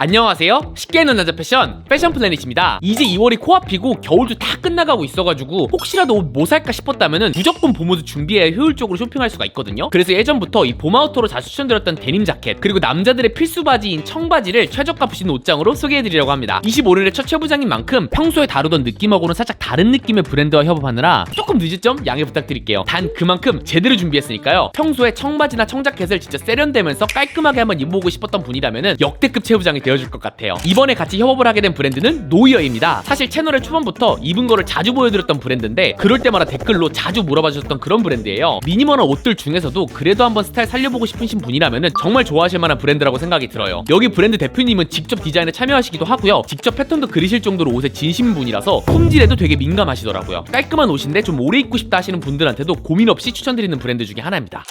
안녕하세요. 쉽게 해놓은 남자 패션 패션 플래닛입니다. 이제 2월이 코앞이고 겨울도 다 끝나가고 있어가지고 혹시라도 옷 뭐 살까 싶었다면은 무조건 봄옷을 준비해야 효율적으로 쇼핑할 수가 있거든요. 그래서 예전부터 이 봄아우터로 자주 추천드렸던 데님 자켓 그리고 남자들의 필수 바지인 청바지를 최저가 부신 옷장으로 소개해드리려고 합니다. 25일에 첫 최부장인 만큼 평소에 다루던 느낌하고는 살짝 다른 느낌의 브랜드와 협업하느라 조금 늦은 점 양해 부탁드릴게요. 단 그만큼 제대로 준비했으니까요. 평소에 청바지나 청자켓을 진짜 세련되면서 깔끔하게 한번 입어보고 싶었던 분이라면은 역대급 최부장이 되어줄 것 같아요. 이번에 같이 협업을 하게 된 브랜드는 노이어입니다. 사실 채널의 초반부터 입은 거를 자주 보여드렸던 브랜드인데 그럴 때마다 댓글로 자주 물어봐 주셨던 그런 브랜드예요. 미니멀한 옷들 중에서도 그래도 한번 스타일 살려보고 싶으신 분이라면은 정말 좋아하실 만한 브랜드라고 생각이 들어요. 여기 브랜드 대표님은 직접 디자인에 참여하시기도 하고요. 직접 패턴도 그리실 정도로 옷에 진심인 분이라서 품질에도 되게 민감하시더라고요. 깔끔한 옷인데 좀 오래 입고 싶다 하시는 분들한테도 고민 없이 추천드리는 브랜드 중에 하나입니다.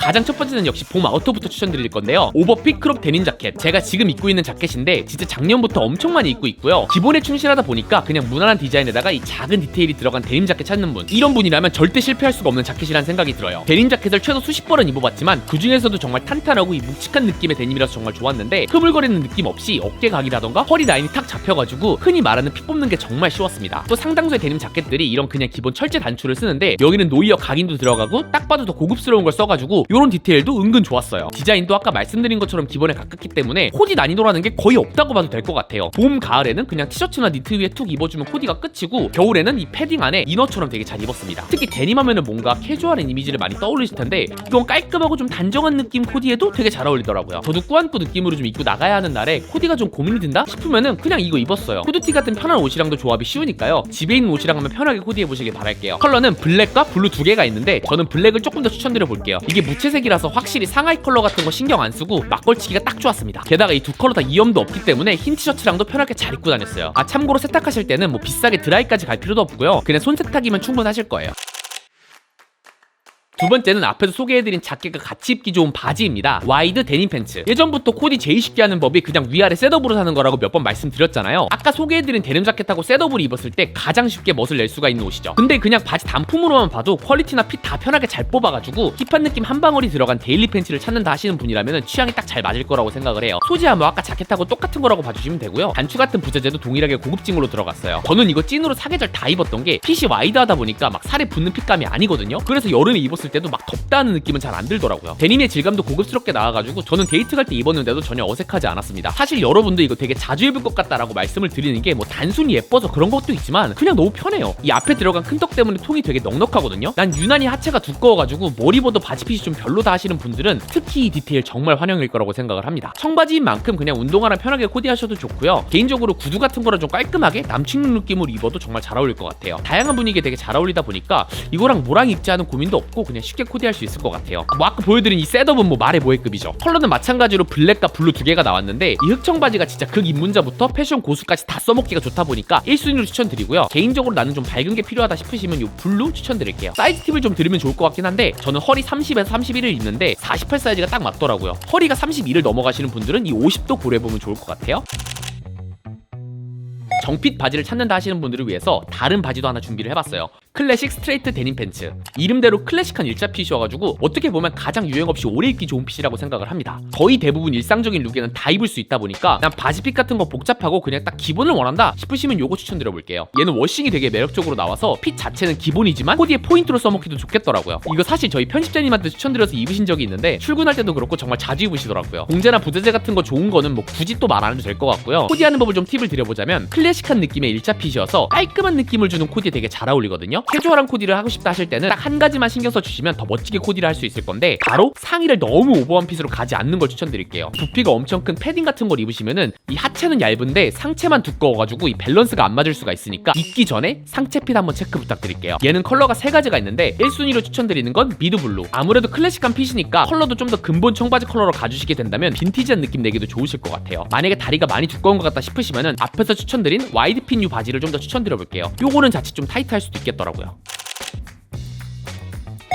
가장 첫 번째는 역시 봄 아우터부터 추천드릴 건데요. 오버핏 크롭 데님 자켓. 제가 지금 입고 있는 자켓인데 진짜 작년부터 엄청 많이 입고 있고요. 기본에 충실하다 보니까 그냥 무난한 디자인에다가 이 작은 디테일이 들어간 데님 자켓 찾는 분. 이런 분이라면 절대 실패할 수가 없는 자켓이라는 생각이 들어요. 데님 자켓을 최소 수십 벌은 입어봤지만 그 중에서도 정말 탄탄하고 이 묵직한 느낌의 데님이라서 정말 좋았는데 흐물거리는 느낌 없이 어깨 각이라던가 허리 라인이 탁 잡혀가지고 흔히 말하는 핏 뽑는 게 정말 쉬웠습니다. 또 상당수의 데님 자켓들이 이런 그냥 기본 철제 단추를 쓰는데 여기는 노이어 각인도 들어가고 딱 봐도 더 고급스러운 걸 써가지고 이런 디테일도 은근 좋았어요. 디자인도 아까 말씀드린 것처럼 기본에 가깝기 때문에 코디 난이도라는 게 거의 없다고 봐도 될 것 같아요. 봄, 가을에는 그냥 티셔츠나 니트 위에 툭 입어주면 코디가 끝이고 겨울에는 이 패딩 안에 이너처럼 되게 잘 입었습니다. 특히 데님 하면은 뭔가 캐주얼한 이미지를 많이 떠올리실 텐데 이건 깔끔하고 좀 단정한 느낌 코디에도 되게 잘 어울리더라고요. 저도 꾸안꾸 느낌으로 좀 입고 나가야 하는 날에 코디가 좀 고민이 든다 싶으면은 그냥 이거 입었어요. 후드티 같은 편한 옷이랑도 조합이 쉬우니까요. 집에 있는 옷이랑 하면 편하게 코디해 보시길 바랄게요. 컬러는 블랙과 블루 두 개가 있는데 저는 블랙을 조금 더 추천드려 볼게요. 이게 무채색이라서 확실히 상하이 컬러 같은 거 신경 안 쓰고 막 걸치기가 딱 좋았습니다. 게다가 이 두 컬러 다 이염도 없기 때문에 흰 티셔츠랑도 편하게 잘 입고 다녔어요. 아 참고로 세탁하실 때는 뭐 비싸게 드라이까지 갈 필요도 없고요. 그냥 손 세탁이면 충분하실 거예요. 두 번째는 앞에서 소개해드린 자켓과 같이 입기 좋은 바지입니다. 와이드 데님 팬츠. 예전부터 코디 제일 쉽게 하는 법이 그냥 위아래 셋업으로 사는 거라고 몇 번 말씀드렸잖아요. 아까 소개해드린 데님 자켓하고 셋업을 입었을 때 가장 쉽게 멋을 낼 수가 있는 옷이죠. 근데 그냥 바지 단품으로만 봐도 퀄리티나 핏 다 편하게 잘 뽑아가지고 힙한 느낌 한 방울이 들어간 데일리 팬츠를 찾는다 하시는 분이라면 취향이 딱 잘 맞을 거라고 생각을 해요. 소재야 뭐 아까 자켓하고 똑같은 거라고 봐주시면 되고요. 단추 같은 부재재도 동일하게 고급 징으로 들어갔어요. 저는 이거 찐으로 사계절 다 입었던 게 핏이 와이드하다 보니까 막 살에 붙는 핏감이 아니거든요. 그래서 여름에 입었을 때도 막 덥다는 느낌은 잘 안 들더라고요. 데님의 질감도 고급스럽게 나와가지고 저는 데이트 갈 때 입었는데도 전혀 어색하지 않았습니다. 사실 여러분도 이거 되게 자주 입을 것 같다라고 말씀을 드리는 게 뭐 단순히 예뻐서 그런 것도 있지만 그냥 너무 편해요. 이 앞에 들어간 큰 턱 때문에 통이 되게 넉넉하거든요. 난 유난히 하체가 두꺼워가지고 뭘 입어도 바지핏이 좀 별로다 하시는 분들은 특히 이 디테일 정말 환영일 거라고 생각을 합니다. 청바지인 만큼 그냥 운동화랑 편하게 코디하셔도 좋고요. 개인적으로 구두 같은 거를 좀 깔끔하게 남친 느낌으로 입어도 정말 잘 어울릴 것 같아요. 다양한 분위기에 되게 잘 어울리다 보니까 이거랑 뭐랑 입지 않은 고민도 없고 그냥 쉽게 코디할 수 있을 것 같아요. 뭐 아까 보여드린 이 셋업은 뭐 말해 뭐해급이죠. 컬러는 마찬가지로 블랙과 블루 두 개가 나왔는데 이 흑청 바지가 진짜 극 입문자부터 패션 고수까지 다 써먹기가 좋다 보니까 1순위로 추천드리고요. 개인적으로 나는 좀 밝은 게 필요하다 싶으시면 이 블루 추천드릴게요. 사이즈 팁을 좀 드리면 좋을 것 같긴 한데 저는 허리 30에서 31을 입는데 48 사이즈가 딱 맞더라고요. 허리가 32를 넘어가시는 분들은 이 50도 고려해보면 좋을 것 같아요. 정핏 바지를 찾는다 하시는 분들을 위해서 다른 바지도 하나 준비를 해봤어요. 클래식 스트레이트 데님 팬츠. 이름대로 클래식한 일자 핏이어가지고 어떻게 보면 가장 유행 없이 오래 입기 좋은 핏이라고 생각을 합니다. 거의 대부분 일상적인 룩에는 다 입을 수 있다 보니까 난 바지핏 같은 거 복잡하고 그냥 딱 기본을 원한다 싶으시면 요거 추천드려볼게요. 얘는 워싱이 되게 매력적으로 나와서 핏 자체는 기본이지만 코디에 포인트로 써먹기도 좋겠더라고요. 이거 사실 저희 편집자님한테 추천드려서 입으신 적이 있는데 출근할 때도 그렇고 정말 자주 입으시더라고요. 공제나 부재재 같은 거 좋은 거는 뭐 굳이 또 말 안 해도 될 것 같고요. 코디하는 법을 좀 팁을 드려보자면 클래식한 느낌의 일자 핏이어서 깔끔한 느낌을 주는 코디에 되게 잘 어울리거든요. 캐주얼한 코디를 하고 싶다 하실 때는 딱 한 가지만 신경 써 주시면 더 멋지게 코디를 할 수 있을 건데 바로 상의를 너무 오버한 핏으로 가지 않는 걸 추천드릴게요. 부피가 엄청 큰 패딩 같은 걸 입으시면은 이 하체는 얇은데 상체만 두꺼워가지고 이 밸런스가 안 맞을 수가 있으니까 입기 전에 상체 핏 한번 체크 부탁드릴게요. 얘는 컬러가 세 가지가 있는데 1순위로 추천드리는 건 미드 블루. 아무래도 클래식한 핏이니까 컬러도 좀 더 근본 청바지 컬러로 가주시게 된다면 빈티지한 느낌 내기도 좋으실 것 같아요. 만약에 다리가 많이 두꺼운 것 같다 싶으시면은 앞에서 추천드린 와이드 핏 U 바지를 좀 더 추천드려 볼게요. 요거는 자칫 좀 타이트할 수도 있겠더라고요. 하더라고요.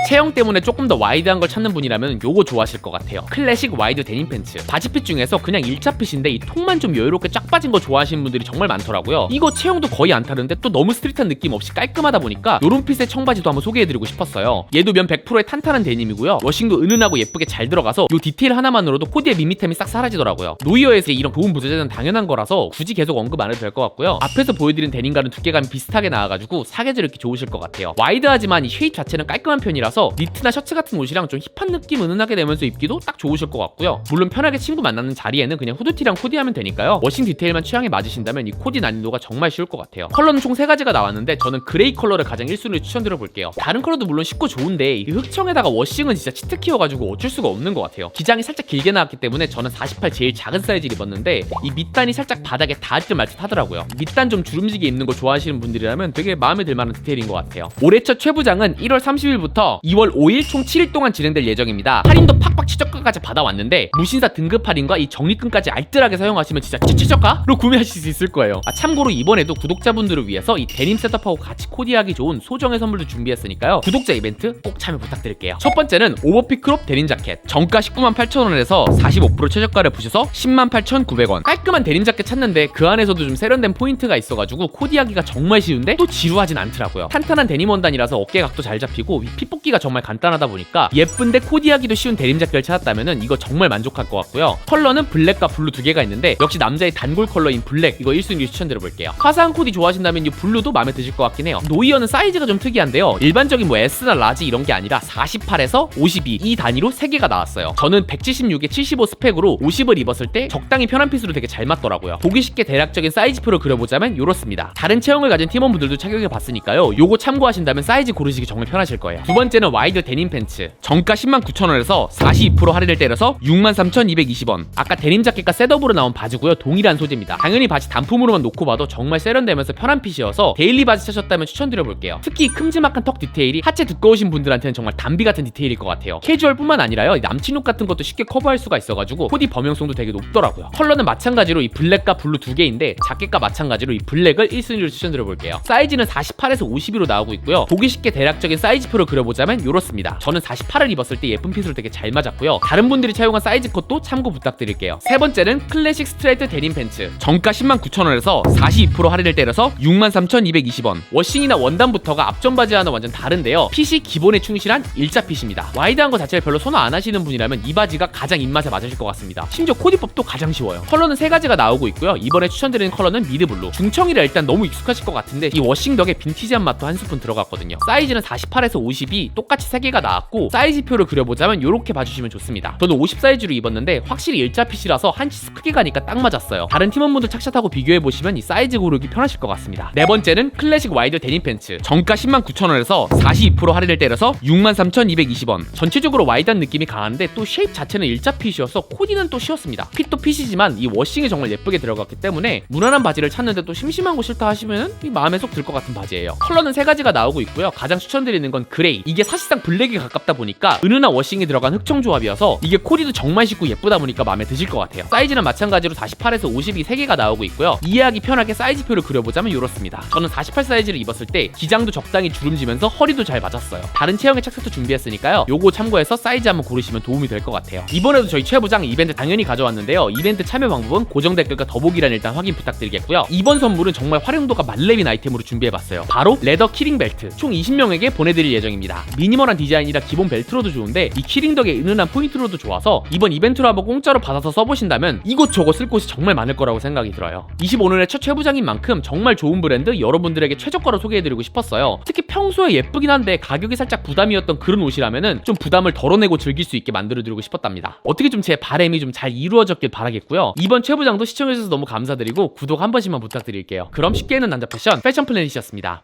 체형 때문에 조금 더 와이드한 걸 찾는 분이라면 요거 좋아하실 것 같아요. 클래식 와이드 데님 팬츠. 바지핏 중에서 그냥 1차 핏인데 이 통만 좀 여유롭게 쫙 빠진 거 좋아하시는 분들이 정말 많더라고요. 이거 체형도 거의 안 타는데 또 너무 스트릿한 느낌 없이 깔끔하다 보니까 요런 핏의 청바지도 한번 소개해드리고 싶었어요. 얘도 면 100%의 탄탄한 데님이고요. 워싱도 은은하고 예쁘게 잘 들어가서 요 디테일 하나만으로도 코디의 밋밋함이 싹 사라지더라고요. 노이어에서 이런 좋은 부재는 당연한 거라서 굳이 계속 언급 안 해도 될 것 같고요. 앞에서 보여드린 데님과는 두께감이 비슷하게 나와가지고 사계절 입기 좋으실 것 같아요. 와이드하지만 이 쉐입 자체는 깔끔한 편이라서 니트나 셔츠 같은 옷이랑 좀 힙한 느낌 은은하게 내면서 입기도 딱 좋으실 것 같고요. 물론 편하게 친구 만나는 자리에는 그냥 후드티랑 코디 하면 되니까요. 워싱 디테일만 취향에 맞으신다면 이 코디 난이도가 정말 쉬울 것 같아요. 컬러는 총 3가지가 나왔는데 저는 그레이 컬러를 가장 1순위로 추천드려 볼게요. 다른 컬러도 물론 쉽고 좋은데 이 흑청에다가 워싱은 진짜 치트키여가지고 어쩔 수가 없는 것 같아요. 기장이 살짝 길게 나왔기 때문에 저는 48 제일 작은 사이즈를 입었는데 이 밑단이 살짝 바닥에 닿을 듯 말듯 하더라고요. 밑단 좀 주름지게 입는 거 좋아하시는 분들이라면 되게 마음에 들 만한 디테일인 것 같아요. 올해 첫 최부장은 1월 30일부터 2월 5일 총 7일 동안 진행될 예정입니다. 할인도 팍팍 최저가까지 받아왔는데 무신사 등급 할인과 이 적립금까지 알뜰하게 사용하시면 진짜 최저가로 구매하실 수 있을 거예요. 아, 참고로 이번에도 구독자분들을 위해서 이 데님 셋업하고 같이 코디하기 좋은 소정의 선물도 준비했으니까요. 구독자 이벤트 꼭 참여 부탁드릴게요. 첫 번째는 오버핏 크롭 데님 자켓. 정가 19만 8천 원에서 45% 최저가를 부셔서 10만 8,900원. 깔끔한 데님 자켓 찾는데 그 안에서도 좀 세련된 포인트가 있어가지고 코디하기가 정말 쉬운데 또 지루하진 않더라고요. 탄탄한 데님 원단이라서 어깨 각도 잘 잡히고 이핏 뽑기가 정말 간단하다 보니까 예쁜데 코디하기도 쉬운 자켓을 찾았다면은 이거 정말 만족할 것 같고요. 컬러는 블랙과 블루 두 개가 있는데 역시 남자의 단골 컬러인 블랙 이거 1순위 추천드려 볼게요. 화사한 코디 좋아하신다면 이 블루도 마음에 드실 것 같긴 해요. 노이어는 사이즈가 좀 특이한데요. 일반적인 뭐 S나 라지 이런 게 아니라 48에서 52 이 단위로 3개가 나왔어요. 저는 176에 75 스펙으로 50을 입었을 때 적당히 편한 핏으로 되게 잘 맞더라고요. 보기 쉽게 대략적인 사이즈 표를 그려보자면 이렇습니다. 다른 체형을 가진 팀원분들도 착용해 봤으니까요. 요거 참고하신다면 사이즈 고르시기 정말 편하실 거예요. 두 번째는 와이드 데님 팬츠. 정가 10만 9천 원에서 42% 할인을 때려서 6만 3,220원. 아까 데님 자켓과 셋업으로 나온 바지고요. 동일한 소재입니다. 당연히 바지 단품으로만 놓고 봐도 정말 세련되면서 편한 핏이어서 데일리 바지 찾셨다면 추천드려 볼게요. 특히 큼지막한 턱 디테일이 하체 두꺼우신 분들한테는 정말 담비 같은 디테일일 것 같아요. 캐주얼뿐만 아니라요. 남친룩 같은 것도 쉽게 커버할 수가 있어가지고 코디 범용성도 되게 높더라고요. 컬러는 마찬가지로 이 블랙과 블루 두 개인데 자켓과 마찬가지로 이 블랙을 1순위로 추천드려 볼게요. 사이즈는 48에서 52로 나오고 있고요. 보기 쉽게 대략적인 사이즈표를 그려보자면 이렇습니다. 저는 48을 입었을 때 예쁜 핏으로 되게 잘 맞았고요. 다른 분들이 차용한 사이즈 컷도 참고 부탁드릴게요. 세 번째는 클래식 스트레이트 데님 팬츠. 정가 10만 9천 원에서 42% 할인을 때려서 6만 3,220원. 워싱이나 원단부터가 앞전 바지와는 완전 다른데요. 핏이 기본에 충실한 일자 핏입니다. 와이드한 거 자체를 별로 선호 안 하시는 분이라면 이 바지가 가장 입맛에 맞으실 것 같습니다. 심지어 코디법도 가장 쉬워요. 컬러는 세 가지가 나오고 있고요. 이번에 추천드리는 컬러는 미드 블루. 중청이라 일단 너무 익숙하실 것 같은데 이 워싱 덕에 빈티지한 맛도 한 스푼 들어갔거든요. 사이즈는 48에서 52 똑 같이 세 개가 나왔고 사이즈표를 그려보자면 이렇게 봐주시면 좋습니다. 저는 50 사이즈로 입었는데 확실히 일자 핏이라서 한 치수 크게 가니까 딱 맞았어요. 다른 팀원분들 착샷하고 비교해 보시면 이 사이즈 고르기 편하실 것 같습니다. 네 번째는 클래식 와이드 데님 팬츠. 정가 10만 9천 원에서 42% 할인을 때려서 6만 3,220원. 전체적으로 와이드한 느낌이 강한데 또 쉐입 자체는 일자 핏이어서 코디는 또 쉬웠습니다. 핏도 핏이지만 이 워싱이 정말 예쁘게 들어갔기 때문에 무난한 바지를 찾는데 또 심심한 거 싫다 하시면 이 마음에 쏙 들 것 같은 바지예요. 컬러는 세 가지가 나오고 있고요. 가장 추천드리는 건 그레이. 이게 사실상 블랙에 가깝다 보니까 은은한 워싱이 들어간 흑청 조합이어서 이게 코디도 정말 쉽고 예쁘다 보니까 마음에 드실 것 같아요. 사이즈는 마찬가지로 48에서 52 3개가 나오고 있고요. 이해하기 편하게 사이즈표를 그려보자면 이렇습니다. 저는 48 사이즈를 입었을 때 기장도 적당히 주름지면서 허리도 잘 맞았어요. 다른 체형의 착색도 준비했으니까요. 요거 참고해서 사이즈 한번 고르시면 도움이 될 것 같아요. 이번에도 저희 최부장 이벤트 당연히 가져왔는데요. 이벤트 참여 방법은 고정 댓글과 더보기란 일단 확인 부탁드리겠고요. 이번 선물은 정말 활용도가 만렙인 아이템으로 준비해봤어요. 바로 레더 키링 벨트. 총 20명에게 보내드릴 예정입니다. 미니멀한 디자인이라 기본 벨트로도 좋은데 이 키링 덕에 은은한 포인트로도 좋아서 이번 이벤트로 한번 공짜로 받아서 써보신다면 이곳저곳 쓸 곳이 정말 많을 거라고 생각이 들어요. 25년의 첫 최부장인 만큼 정말 좋은 브랜드 여러분들에게 최저가로 소개해드리고 싶었어요. 특히 평소에 예쁘긴 한데 가격이 살짝 부담이었던 그런 옷이라면은 좀 부담을 덜어내고 즐길 수 있게 만들어드리고 싶었답니다. 어떻게 좀 제 바램이 좀 잘 이루어졌길 바라겠고요. 이번 최부장도 시청해주셔서 너무 감사드리고 구독 한 번씩만 부탁드릴게요. 그럼 쉽게 있는 남자 패션 패션 플래닛이었습니다.